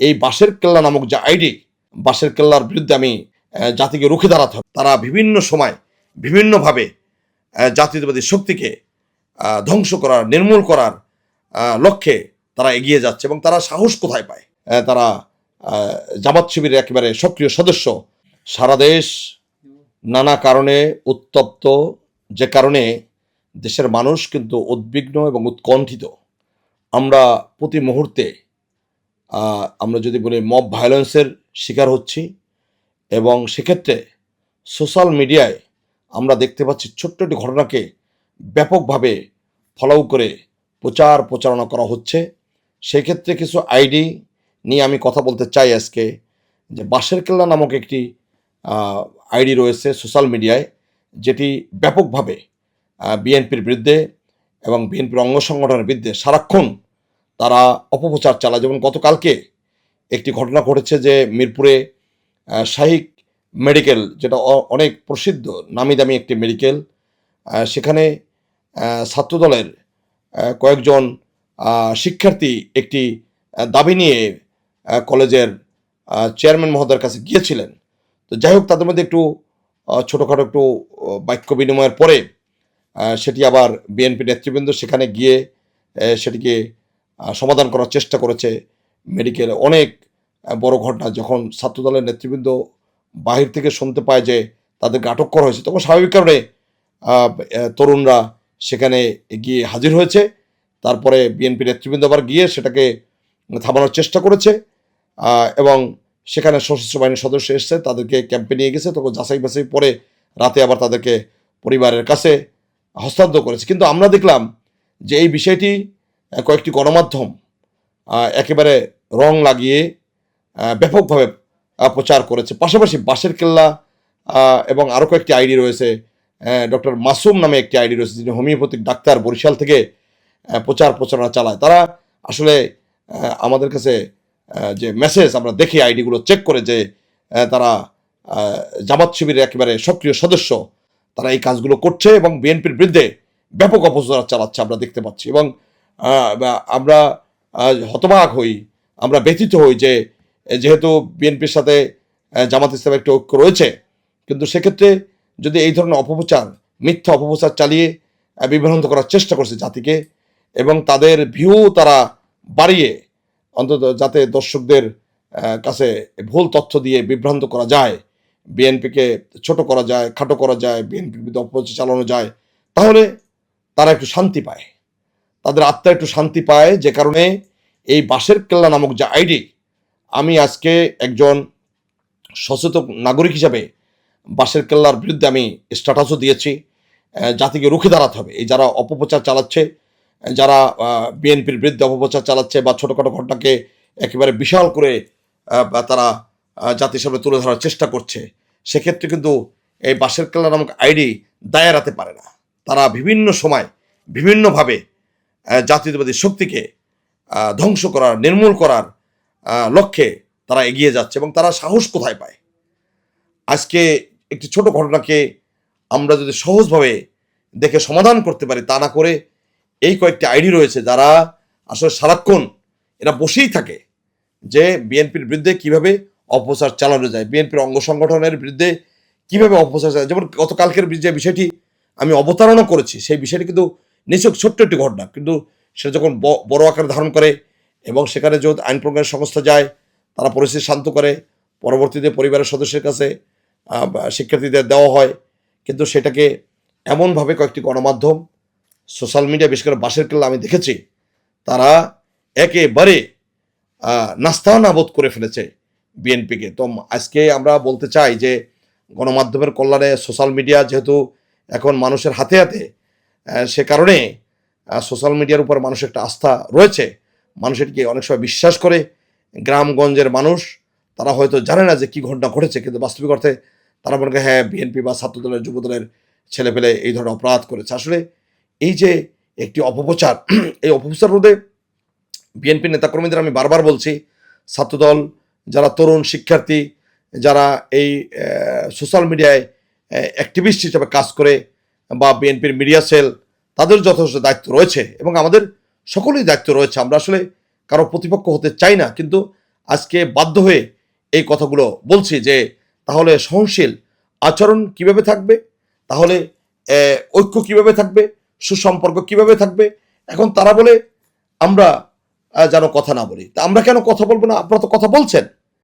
এই বাঁশের কেল্লা নামক যে আইডি, বাঁশের কেল্লার বিরুদ্ধে আমি জাতিকে রুখে দাঁড়াতে হবে। তারা বিভিন্ন সময় বিভিন্নভাবে জাতীয়তাবাদী শক্তিকে ধ্বংস করার, নির্মূল করার লক্ষ্যে তারা এগিয়ে যাচ্ছে এবং তারা সাহস কোথায় পায়? তারা জামাত শিবিরের একেবারে সক্রিয় সদস্য। সারা দেশ নানা কারণে উত্তপ্ত, যে কারণে দেশের মানুষ কিন্তু উদ্বিগ্ন এবং উৎকণ্ঠিত। আমরা প্রতি মুহূর্তে আমরা যদি বলি মব ভায়োলেন্সের শিকার হচ্ছি এবং সেক্ষেত্রে সোশ্যাল মিডিয়ায় আমরা দেখতে পাচ্ছি ছোট্ট একটি ঘটনাকে ব্যাপকভাবে ফলো করে প্রচার প্রচারণা করা হচ্ছে। সেক্ষেত্রে কিছু আইডি নিয়ে আমি কথা বলতে চাই আজকে যে বাঁশের কেল্লা নামক একটি আইডি রয়েছে সোশ্যাল মিডিয়ায় যেটি ব্যাপকভাবে বিএনপির বিরুদ্ধে এবং বিএনপির অঙ্গ সংগঠনের বিরুদ্ধে সারাক্ষণ তারা অপপ্রচার চালায়। যেমন গতকালকে একটি ঘটনা ঘটেছে যে মিরপুরে শাহিক মেডিকেল, যেটা অনেক প্রসিদ্ধ, নামি দামি একটি মেডিকেল সেখানে ছাত্রদলের কয়েকজন শিক্ষার্থী একটি দাবি নিয়ে কলেজের চেয়ারম্যান মহোদয়ের কাছে গিয়েছিলেন। তো যাই হোক, তাদের মধ্যে একটু ছোটোখাটো একটু বাক্য বিনিময়ের পরে সেটি আবার বিএনপি নেতৃবৃন্দ সেখানে গিয়ে সেটিকে সমাধান করার চেষ্টা করেছে মেডিকেল। অনেক বড় ঘটনা, যখন ছাত্রদলের নেতৃবৃন্দ বাহির থেকে শুনতে পায় যে তাদেরকে আটক করা হয়েছে, তখন স্বাভাবিক কারণে তরুণরা সেখানে গিয়ে হাজির হয়েছে। তারপরে বিএনপি নেতৃবৃন্দ আবার গিয়ে সেটাকে থামানোর চেষ্টা করেছে এবং সেখানে সশস্ত্র বাহিনীর সদস্য এসছে, তাদেরকে ক্যাম্পে নিয়ে গেছে, তখন যাচাই বাছাই পরে রাতে আবার তাদেরকে পরিবারের কাছে হস্তান্তর করেছে। কিন্তু আমরা দেখলাম যে এই বিষয়টি কয়েকটি গণমাধ্যম একেবারে রং লাগিয়ে ব্যাপকভাবে প্রচার করেছে। পাশাপাশি বাঁশের কেল্লা এবং আরও কয়েকটি আইডি রয়েছে ডক্টর মাসুম নামে একটি আইডি রয়েছে, যিনি হোমিওপ্যাথিক ডাক্তার বরিশাল থেকে প্রচার প্রচারণা চালায়। তারা আসলে আমাদের কাছে যে মেসেজ আমরা দেখি আইডিগুলো চেক করে যে তারা জামাত শিবিরের একেবারে সক্রিয় সদস্য, তারা এই কাজগুলো করছে এবং বিএনপির বিরুদ্ধে ব্যাপক অপপ্রচার চালাচ্ছে আমরা দেখতে পাচ্ছি। এবং আমরা হতবাক হই, আমরা ব্যথিত হই যে, যেহেতু বিএনপির সাথে জামাত ইসলামের একটি ঐক্য রয়েছে, কিন্তু সেক্ষেত্রে যদি এই ধরনের অপপ্রচার, মিথ্যা অপপ্রচার চালিয়ে বিভ্রান্ত করার চেষ্টা করছে জাতিকে এবং তাদের ভিউ তারা বাড়িয়ে, অন্তত যাতে দর্শকদের কাছে ভুল তথ্য দিয়ে বিভ্রান্ত করা যায়, বিএনপিকে ছোট করা যায়, খাটো করা যায়, বিএনপির বিরুদ্ধে অপপ্রচার চালানো যায়, তাহলে তারা একটু শান্তি পায়। তাদের আত্মা একটু শান্তি পায়, যে কারণে এই বাঁশের কেল্লা নামক যে আইডি, আমি আজকে একজন সচেতন নাগরিক হিসাবে বাঁশের কেল্লার বিরুদ্ধে আমি স্ট্যাটাসও দিয়েছি জাতিকে রুখে দাঁড়াতে হবে। এই যারা অপপ্রচার চালাচ্ছে, যারা বিএনপির বিরুদ্ধে অপপ্রচার চালাচ্ছে বা ছোটোখাটো ঘটনাকে একেবারে বিশাল করে তারা জাতির সামনে তুলে ধরার চেষ্টা করছে, সেক্ষেত্রে কিন্তু এই বাঁশের কেল্লা নামক আইডি দায় এড়াতে পারে না। তারা বিভিন্ন সময়, বিভিন্নভাবে জাতীয়তাবাদী শক্তিকে ধ্বংস করার, নির্মূল করার লক্ষ্যে তারা এগিয়ে যাচ্ছে এবং তারা সাহস কোথায় পায়? আজকে একটি ছোট ঘটনাকে আমরা যদি সহজভাবে দেখে সমাধান করতে পারি, তা না করে এই কয়েকটি আইডি রয়েছে যারা আসলে সারাক্ষণ এরা বসেই থাকে যে বিএনপির বিরুদ্ধে কীভাবে অপপ্রচার চালানো যায়, বিএনপির অঙ্গ সংগঠনের বিরুদ্ধে কীভাবে অপপ্রচার চালানো যেমন গতকালকের যে বিষয়টি আমি অবতারণা করেছি, সেই বিষয়টি কিন্তু নিছক ছোট্ট একটি ঘটনা। কিন্তু সেটা যখন বড় আকার ধারণ করে এবং সেখানে যদি আইন প্রজ্ঞার সংস্থা যায়, তারা পরিস্থিতি শান্ত করে, পরবর্তীতে পরিবারের সদস্যের কাছে শিক্ষার্থীদের দেওয়া হয়। কিন্তু সেটাকে এমনভাবে কয়েকটি গণমাধ্যম, সোশ্যাল মিডিয়া, বিশেষ করে বাসের কেল্লা আমি দেখেছি, তারা একেবারে নাস্তানাবোধ করে ফেলেছে বিএনপিকে। তো আজকে আমরা বলতে চাই যে, গণমাধ্যমের কল্যাণে সোশ্যাল মিডিয়া যেহেতু এখন মানুষের হাতে হাতে সে কারণে সোশ্যাল মিডিয়ার উপর মানুষের একটা আস্থা রয়েছে। মানুষ এটিকে অনেক সময় বিশ্বাস করে। গ্রামগঞ্জের মানুষ, তারা হয়তো জানে না যে কি ঘটনা ঘটেছে, কিন্তু বাস্তবিক অর্থে তারা মনে করে হ্যাঁ বিএনপি বা ছাত্রদলের, যুবদলের ছেলেপেলে এই ধরনের অপরাধ করেছে। আসলে এই যে একটি অপপ্রচার, এই অপপ্রচার রোধে বিএনপি নেতাকর্মীদের আমি বারবার বলছি, ছাত্রদল, যারা তরুণ শিক্ষার্থী, যারা এই সোশ্যাল মিডিয়ায় অ্যাক্টিভিস্ট হিসেবে কাজ করে বা বিএনপির মিডিয়া সেল, তাদের যথেষ্ট দায়িত্ব রয়েছে এবং আমাদের সকলেই দায়িত্ব রয়েছে। আমরা আসলে কারও প্রতিপক্ষ হতে চাই না, কিন্তু আজকে বাধ্য হয়ে এই কথাগুলো বলছি যে, তাহলে সহনশীল আচরণ কীভাবে থাকবে? তাহলে ঐক্য কীভাবে থাকবে? সুসম্পর্ক কীভাবে থাকবে? এখন তারা বলে, আমরা যেন কথা না বলি। তা আমরা কেন কথা বলব না? আপনারা তো কথা বলছেন।